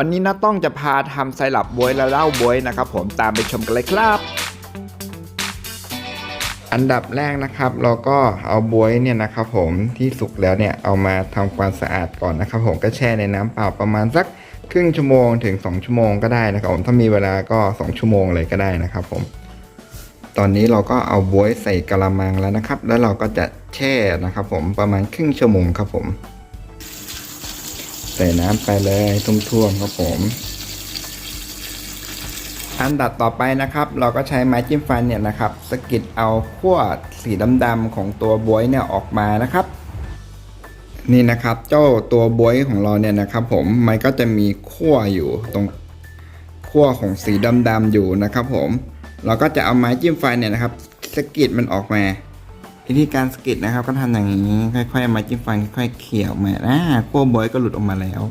วันนี้น้าต้องจะพาทำไซรัปบวยและเหล้าบวยนะครับผมตามไปชมกันเลยครับ อันดับแรกนะครับ เราก็เอาบวยเนี่ยนะครับผมที่สุกแล้วเนี่ยเอามาทำความสะอาดก่อนนะครับ ผมก็แช่ในน้ำเปล่าประมาณสักครึ่งชั่วโมงถึง 2 ชั่วโมงก็ได้นะครับผมถ้ามีเวลาก็ 2 ชั่วโมงเลยก็ได้นะครับผม ตอนนี้เราก็เอาบวยใส่กระมังแล้วนะครับ แล้วเราก็จะแช่นะครับ ผมประมาณครึ่งชั่วโมงครับผม ใส่น้ำไปเลยท่วมๆครับผม อันดับต่อไปนะครับ เราก็ใช้ไม้จิ้มฟันเนี่ยนะครับสกิดเอาขั้วสีดำๆของตัวบวยเนี่ยออกมานะครับนี่นะครับเจ้าตัวบวยของเราเนี่ยนะครับ ผมมันก็จะมีขั้วอยู่ตรงขั้วของสีดำๆอยู่นะครับ ผม เราก็จะเอาไม้จิ้มฟันเนี่ยนะครับสกิดมันออกมา วิธีการสกิดนะครับ ก็ทำอย่างนี้ ค่อยๆเอาจิ้มฟันค่อยๆเขี่ยออกมาอ่าขั้วบวยก็หลุดออกมาแล้ว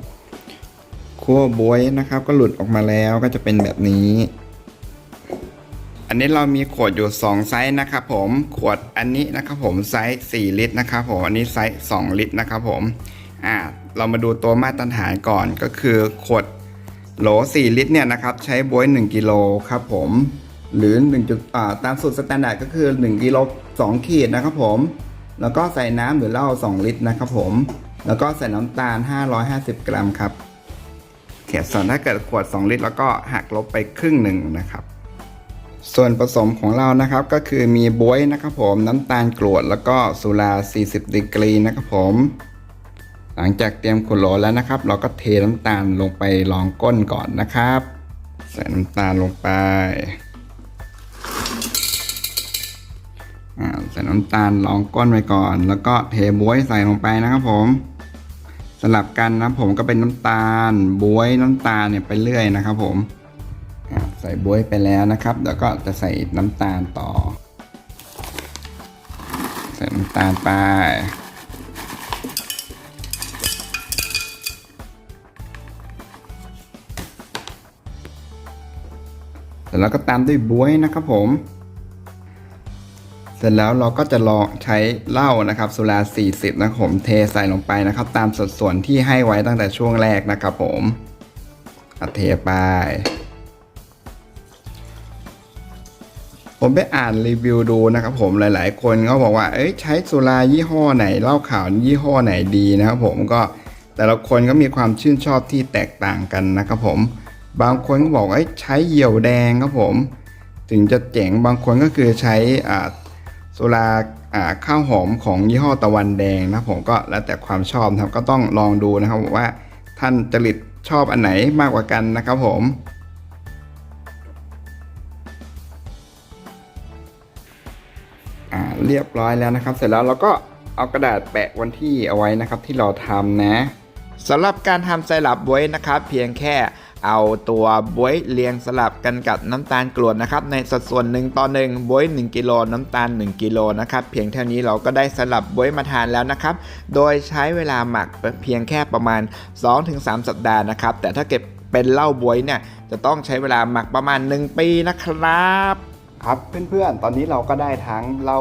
ขั้วบวยนะครับ ก็หลุดออกมาแล้วก็จะเป็นแบบนี้ อันนี้เรามีขวดอยู่ 2 ไซส์นะครับผมขวดอันนี้นะครับผมไซส์4ลิตรนะครับผมอันนี้ไซส์2ลิตรนะครับผมอ่าเรามาดูตัวมาตรฐานก่อนก็คือขวดโหล 4 ลิตรเนี่ยนะครับใช้บวย 1 กิโลครับผม หรือ1จุดตามสูตรสแตนดาร์ดก็คือ 1 กิโล 2 ขีดนะครับผม แล้วก็ใส่น้ำหรือเหล้า2 ลิตรนะครับผม แล้วก็ใส่น้ำตาล 550 กรัมครับเขียส่วนถ้าเกิดขวด 2 ลิตร แล้วก็หักลบไปครึ่งหนึ่งนะครับ ส่วนผสมของเรานะครับก็คือมีบวยนะครับผมน้ำตาลกรวดแล้วก็สุรา 40 ดีกรีนะครับผม หลังจากเตรียมขวดโหลแล้วนะครับ เราก็เทน้ำตาลลงไปรองก้นก่อนนะครับ ใส่น้ำตาลลงไป ใส่น้ำตาลรองก้นไปก่อน แล้วก็เทบวยใส่ลงไปนะครับผมสลับกันนะผมก็เป็นน้ำตาลบวยน้ำตาลเนี่ยไปเรื่อยนะครับผมใส่บวยไปแล้วนะครับแล้วก็จะใส่น้ำตาลต่อ ใส่น้ำตาลไปแล้วก็ตามด้วยบวยนะครับผม ร็จแล้วเราก็จะลองใช้เหล้านะครับสุรา 40 นะครับผมเทใส่ลงไปนะครับ ตามสัดส่วนที่ให้ไว้ตั้งแต่ช่วงแรกนะครับผมเทไป ผมไปอ่านรีวิวดูนะครับผมหลาย ๆ คนก็บอกว่าเอ้ยใช้สุรายี่ห้อไหนเหล้าขาวยี่ห้อไหนดีนะครับผมก็แต่ละคนก็มีความชื่นชอบที่แตกต่างกันนะครับผม บางคนก็บอกว่าเอ้ยใช้เหยี่ยวแดงครับผม ถึงจะเจ๋งบางคนก็คือใช้ อ่าสุราาข้าวหอมของยี่ห้อตะวันแดงนะผมก็แล้วแต่ความชอบนะครับก็ต้องลองดูนะครับว่าท่านจริตชอบอันไหนมากกว่ากันนะครับผม เรียบร้อยแล้วนะครับ เสร็จแล้วเราก็เอากระดาษแปะวันที่เอาไว้นะครับที่เราทำนะสำหรับการทำไซรัปบวยนะครับ เพียงแค่ เอาตัวบวยเรียงสลับกันกับน้ำตาลกรวดนะครับ ในสัดส่วน1ต่อ1บวย 1กิโลน้ำตาล 1กิโลนะครับ เพียงเท่านี้เราก็ได้สลับบวยมาทานแล้วนะครับ โดยใช้เวลาหมักเพียงแค่ประมาณ 2-3 สัปดาห์นะครับ แต่ถ้าเก็บเป็นเหล้าบวยเนี่ยจะต้องใช้เวลาหมักประมาณ 1 ปีนะครับครับเพื่อนๆ ตอนนี้เราก็ได้ทั้งเหล้า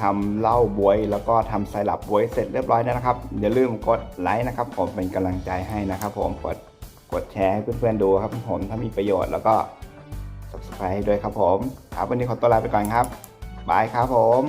ทำเหล้าบวย แล้วก็ทำไซรัปบวยเสร็จเรียบร้อยแล้วนะครับอย่าลืมกดไลค์นะครับผมเป็นกำลังใจให้นะครับผมกด กดแชร์ให้เพื่อนๆดูครับผมถ้ามีประโยชน์แล้วก็ subscribe ให้ด้วยครับผม ครับวันนี้ขอตัวลาไปก่อนครับบายครับผม